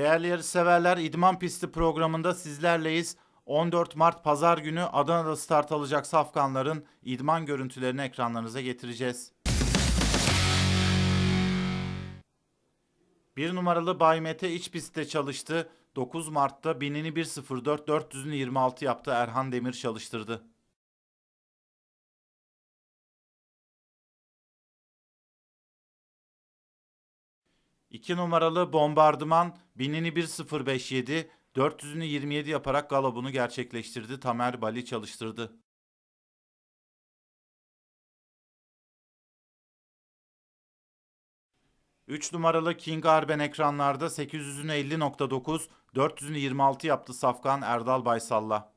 Değerli yarışseverler İdman Pisti programında sizlerleyiz. 14 Mart Pazar günü Adana'da start alacak safkanların idman görüntülerini ekranlarınıza getireceğiz. Bir numaralı Bay Mete iç pistte çalıştı. 9 Mart'ta binini 1.04 400'ünü 26 yaptı. Erhan Demir çalıştırdı. İki numaralı bombardıman binini 1.057 400'ünü 27 yaparak galobunu gerçekleştirdi. Tamer Bali çalıştırdı. Üç numaralı King Arben ekranlarda 800'ünü 50.9 400'ünü 26 yaptı Safkan Erdal Baysal'la.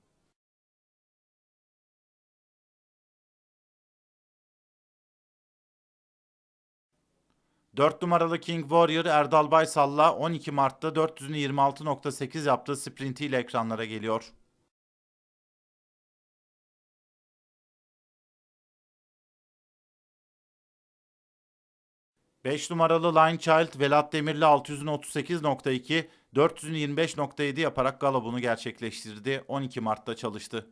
4 numaralı King Warrior Erdal Baysal'la 12 Mart'ta 400'ünü 26.8 yaptığı sprintiyle ekranlara geliyor. Beş numaralı Line Child Velat Demir'le 600'ünü 38.2, 400'ünü 25.7 yaparak galobunu gerçekleştirdi. 12 Mart'ta çalıştı.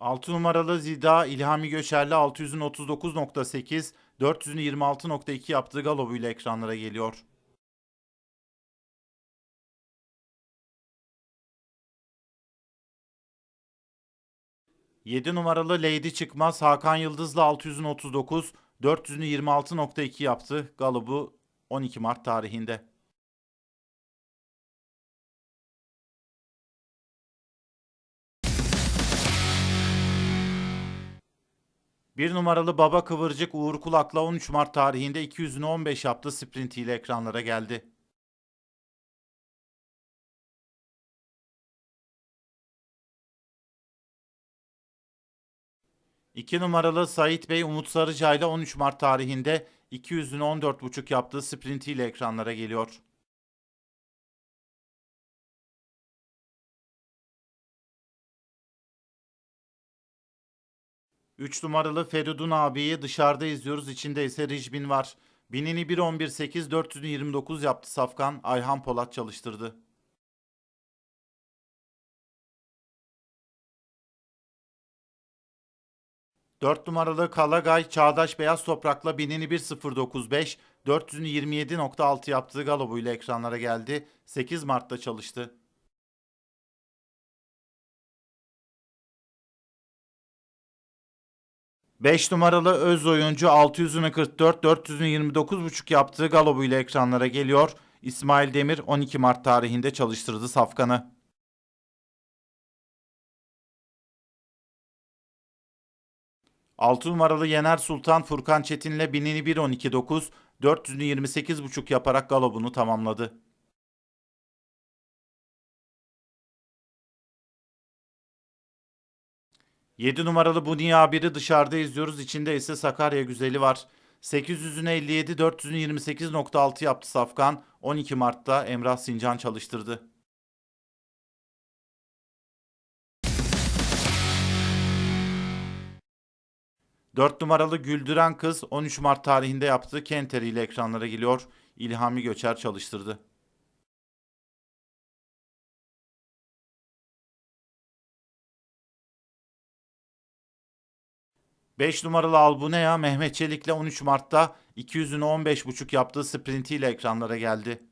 6 numaralı Zida İlhami Göçer'le 600'ün 39.8, 400'ün 26.2 yaptığı galobuyla ekranlara geliyor. Yedi numaralı Lady Çıkmaz Hakan Yıldız'la 600'ün 39, 400'ünü 26.2 yaptı. Galobu 12 Mart tarihinde. Bir numaralı Baba Kıvırcık Uğur Kulak'la 13 Mart tarihinde 200'ünü 15 yaptı sprintiyle ekranlara geldi. İki numaralı Sait Bey Umut Sarıca ile 13 Mart tarihinde 200'ünü 14.5 yaptığı sprintiyle ekranlara geliyor. 3 numaralı Feridun abiyi dışarıda izliyoruz. İçinde ise Rijbin var. Binini 1.11.8 429 yaptı Safkan. Ayhan Polat çalıştırdı. Dört numaralı Kalagay Çağdaş Beyaz Toprak'la binini 1.095 400'ünü 27.6 yaptığı galobuyla ekranlara geldi. 8 Mart'ta çalıştı. 5 numaralı öz oyuncu 600'ünü 44, 400'ünü 29.5 yaptığı galobuyla ekranlara geliyor. İsmail Demir 12 Mart tarihinde çalıştırdı Safkan'ı. Altı numaralı Yener Sultan Furkan Çetin'le binini 1.12.9, 400'ünü 28.5 yaparak galobunu tamamladı. 7 numaralı bu biri dışarıda izliyoruz. İçinde ise Sakarya Güzeli var. 800'üne 57, 400'ünü 28.6 yaptı Safkan. 12 Mart'ta Emrah Sincan çalıştırdı. Dört numaralı Güldüren Kız 13 Mart tarihinde yaptığı Kenteri ile ekranlara geliyor. İlhami Göçer çalıştırdı. 5 numaralı Albunea Mehmet Çelik'le 13 Mart'ta 200'ünü 15.5 yaptığı sprintiyle ekranlara geldi.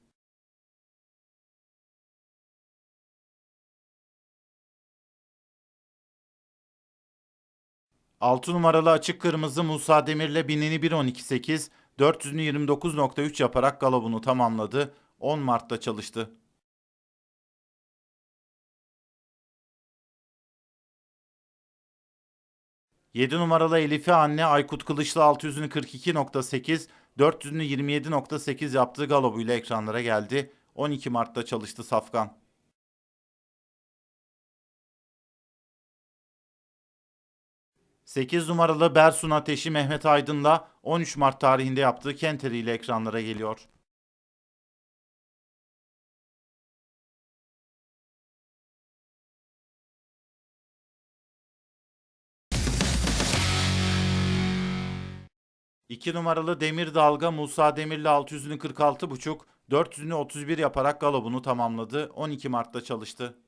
Altı numaralı açık kırmızı Musa Demir'le binini 1.12.8, 400'ünü 29.3 yaparak galobunu tamamladı. 10 Mart'ta çalıştı. 7 numaralı Elif'e anne Aykut Kılıçlı 600'ünü 42.8, 400'ünü 27.8 yaptığı galobuyla ekranlara geldi. 12 Mart'ta çalıştı Safkan. Sekiz numaralı Bersun Ateşi Mehmet Aydın'la 13 Mart tarihinde yaptığı Kenteri ile ekranlara geliyor. 2 numaralı Demir Dalga Musa Demirli 600'ünü 46,5, 400'ünü 31 yaparak galobunu tamamladı. 12 Mart'ta çalıştı.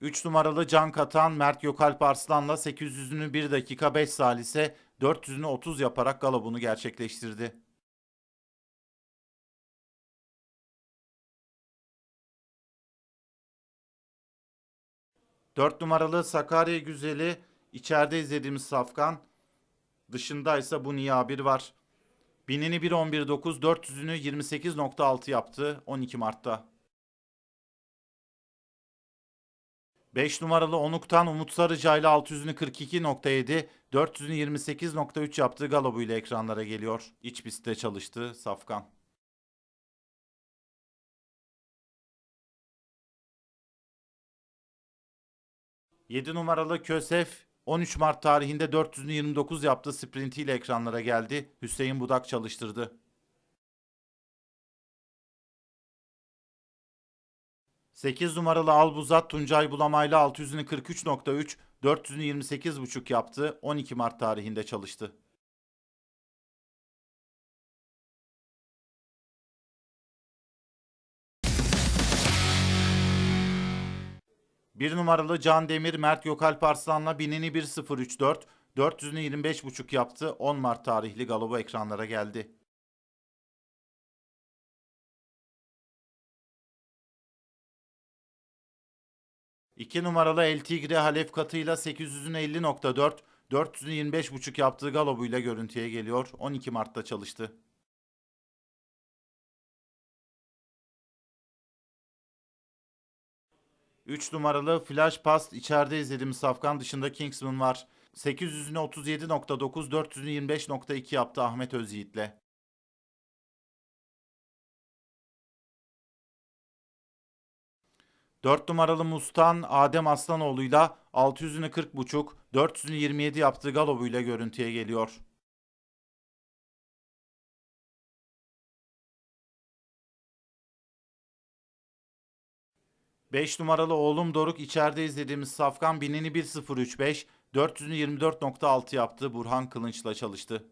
Üç numaralı Can Katan Mert Gökalp Arslan'la 800'ünü 1 dakika 5 salise 400'ünü 30 yaparak galobunu gerçekleştirdi. 4 numaralı Sakarya Güzeli içeride izlediğimiz Safkan. Dışındaysa bu Niyabir var. Binini 1.11.9, 400'ünü 28.6 yaptı 12 Mart'ta. 5 numaralı Onuk'tan Umut Sarıca ile 600'ünü 42.7, 400'ünü 28.3 yaptığı Galobu ile ekranlara geliyor. İç pistte çalıştı Safkan. 7 numaralı Kösef 13 Mart tarihinde 400'ünü 29 yaptı sprintiyle ekranlara geldi. Hüseyin Budak çalıştırdı. 8 numaralı Albuzat Tuncay Bulamayla 600'ünü 43.3, 400'ünü 28.5 yaptı. 12 Mart tarihinde çalıştı. Bir numaralı Can Demir Mert Gökalp Arslan'la binini 1.034, 400'ünü 25.5 yaptı. 10 Mart tarihli galobu ekranlara geldi. İki numaralı El Tigre Halef katıyla 800'ünü 50.4, 400'ünü 25.5 yaptığı galobuyla görüntüye geliyor. 12 Mart'ta çalıştı. 3 numaralı Flash Pass içeride izlediğimiz Safkan dışında Kingsman var. 800'ünü 37.9, 400'ünü 25.2 yaptı Ahmet Özyiğit'le. Dört numaralı Mustan Adem Aslanoğlu'yla 600'ünü 40.5, 400'ünü 27 yaptığı galobuyla görüntüye geliyor. 5 numaralı oğlum Doruk içeride izlediğimiz Safkan binini 1.035, 400'ünü 24.6 yaptı. Burhan Kılınç'la çalıştı.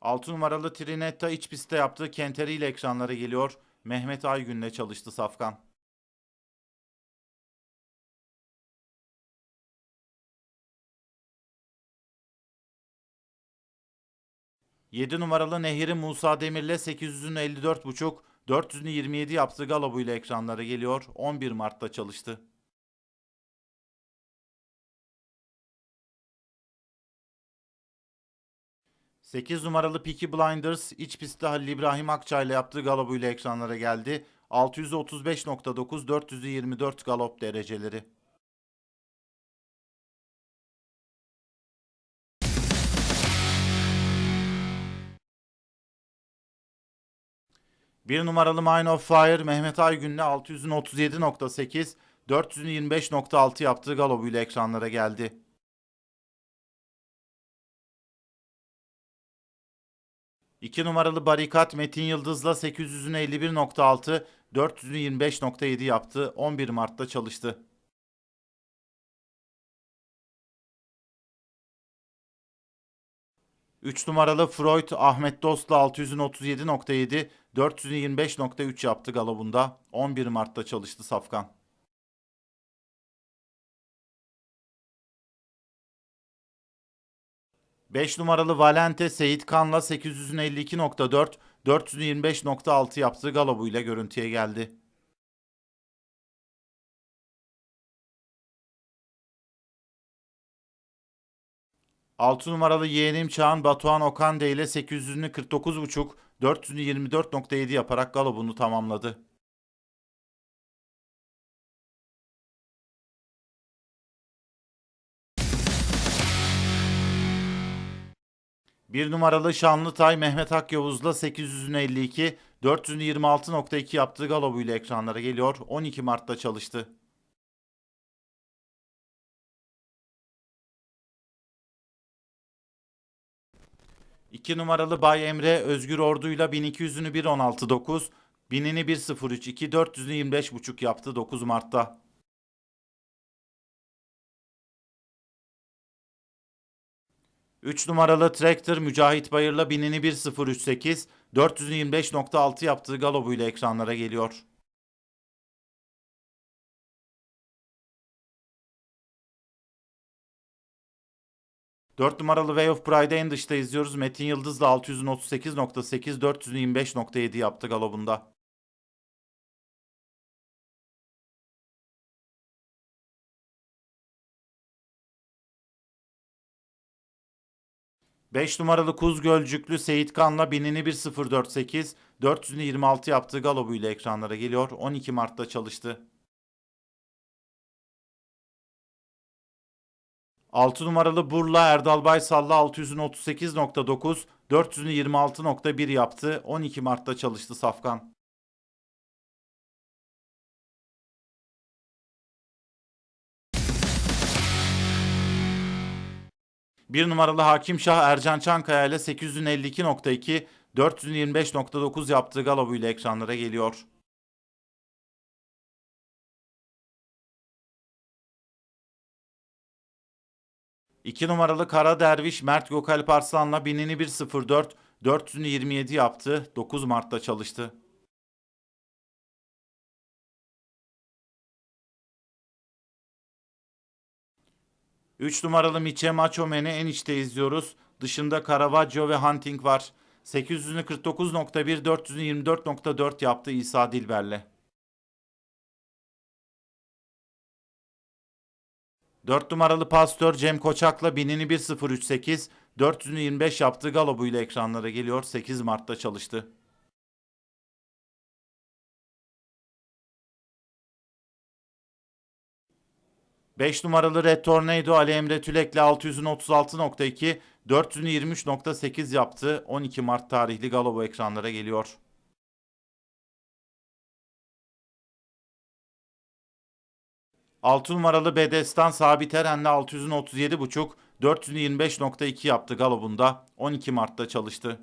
Altı numaralı Trinetta iç pistte yaptığı Kenteri ile ekranlara geliyor. Mehmet Aygün'le çalıştı Safkan. 7 numaralı Nehir'i Musa Demir'le 800'ünü 54.5, 400'ünü 27 yaptığı Galobu ile ekranlara geliyor. 11 Mart'ta çalıştı. Sekiz numaralı Peaky Blinders iç pistte Halil İbrahim Akçay ile yaptığı Galobu ile ekranlara geldi. 635.9, 424 galop dereceleri. Bir numaralı Mine of Fire Mehmet Aygün'le 600'ün 37.8, 400'ün 25.6 yaptığı galobuyla ekranlara geldi. İki numaralı Barikat Metin Yıldız'la 800'ün 51.6, 400'ün 25.7 yaptı. 11 Mart'ta çalıştı. 3 numaralı Freud Ahmet Dost'la 600'ün 37.7, 400'ün 25.3 yaptı galobunda. 11 Mart'ta çalıştı Safkan. Beş numaralı Valente Seyit Kan'la 800'ün 52.4, 400'ün 25.6 yaptığı galobuyla görüntüye geldi. 6 numaralı yeğenim Çağan Batuhan Okande ile 800'ünü 49.5, 400'ünü 24.7 yaparak galobunu tamamladı. Bir numaralı Şanlıtay Mehmet Akyavuz'la 800'ünü 52, 400'ünü 26.2 yaptığı galobuyla ekranlara geliyor. 12 Mart'ta çalıştı. 2 numaralı Bay Emre Özgür Ordu'yla 1200'ünü 1.16.9, Binini 1.03, 2 400'ünü 25.5 yaptı 9 Mart'ta. Üç numaralı Tractor Mücahit Bayır'la binini 1.038, 400'ünü 25.6 yaptığı galobuyla ekranlara geliyor. 4 numaralı Way of Pride'ı en dışta izliyoruz. Metin Yıldız'la 638.8, 425.7 yaptı galobunda. Beş numaralı Kuz Gölcüklü Seyit Kan'la binini 1.048, 400'ünü 26 yaptığı galobuyla ekranlara geliyor. 12 Mart'ta çalıştı. 6 numaralı Burla Erdal Baysal'la 600'ün 38.9, 400'ünü 26.1 yaptı. 12 Mart'ta çalıştı Safkan. Bir numaralı Hakim Şah Ercan Çankaya ile 852.2, 425.9 yaptığı galobuyla ekranlara geliyor. 2 numaralı Kara Derviş Mert Gökalp Arslan'la binini 1.04, 400'ünü 27 yaptı. 9 Mart'ta çalıştı. Üç numaralı Miche Machomen'i en içte izliyoruz. Dışında Caravaggio ve Hunting var. 800'ünü 49.1, 400'ünü 24.4 yaptı İsa Dilber'le. 4 numaralı pastör Cem Koçak'la binini 1.038, 400'ünü 25 yaptığı galobuyla ekranlara geliyor. 8 Mart'ta çalıştı. Beş numaralı Red Tornado Ali Emre Tülek'le 600'ün 36.2, 400'ünü 23.8 yaptı. 12 Mart tarihli Galobo ekranlara geliyor. 6 numaralı Bedestan Sabit Eren'le 600'ün 37.5, 400'ünü 25.2 yaptı galobunda. 12 Mart'ta çalıştı.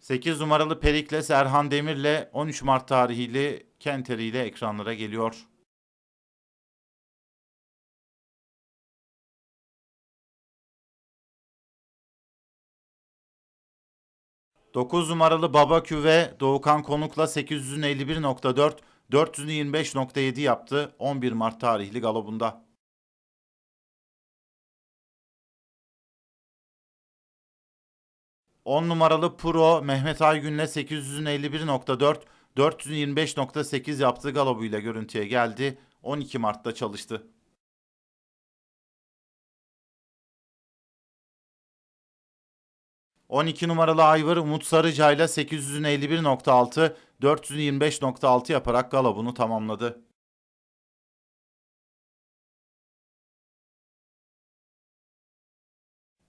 Sekiz numaralı Perikles Erhan Demir'le 13 Mart tarihli Kenteri ile ekranlara geliyor. 9 numaralı Baba Küve Doğukan Konuk'la 851.4, 425.7 yaptı 11 Mart tarihli galobunda. On numaralı Pro Mehmet Aygün'le 851.4, 425.8 yaptığı galobuyla görüntüye geldi. 12 Mart'ta çalıştı. 12 numaralı Ayvar Umut Sarıca ile 851.6, 425.6 yaparak galabunu tamamladı.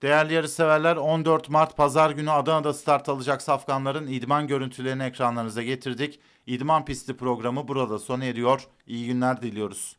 Değerli yarışseverler 14 Mart Pazar günü Adana'da start alacak safkanların idman görüntülerini ekranlarınıza getirdik. İdman pisti programı burada sona eriyor. İyi günler diliyoruz.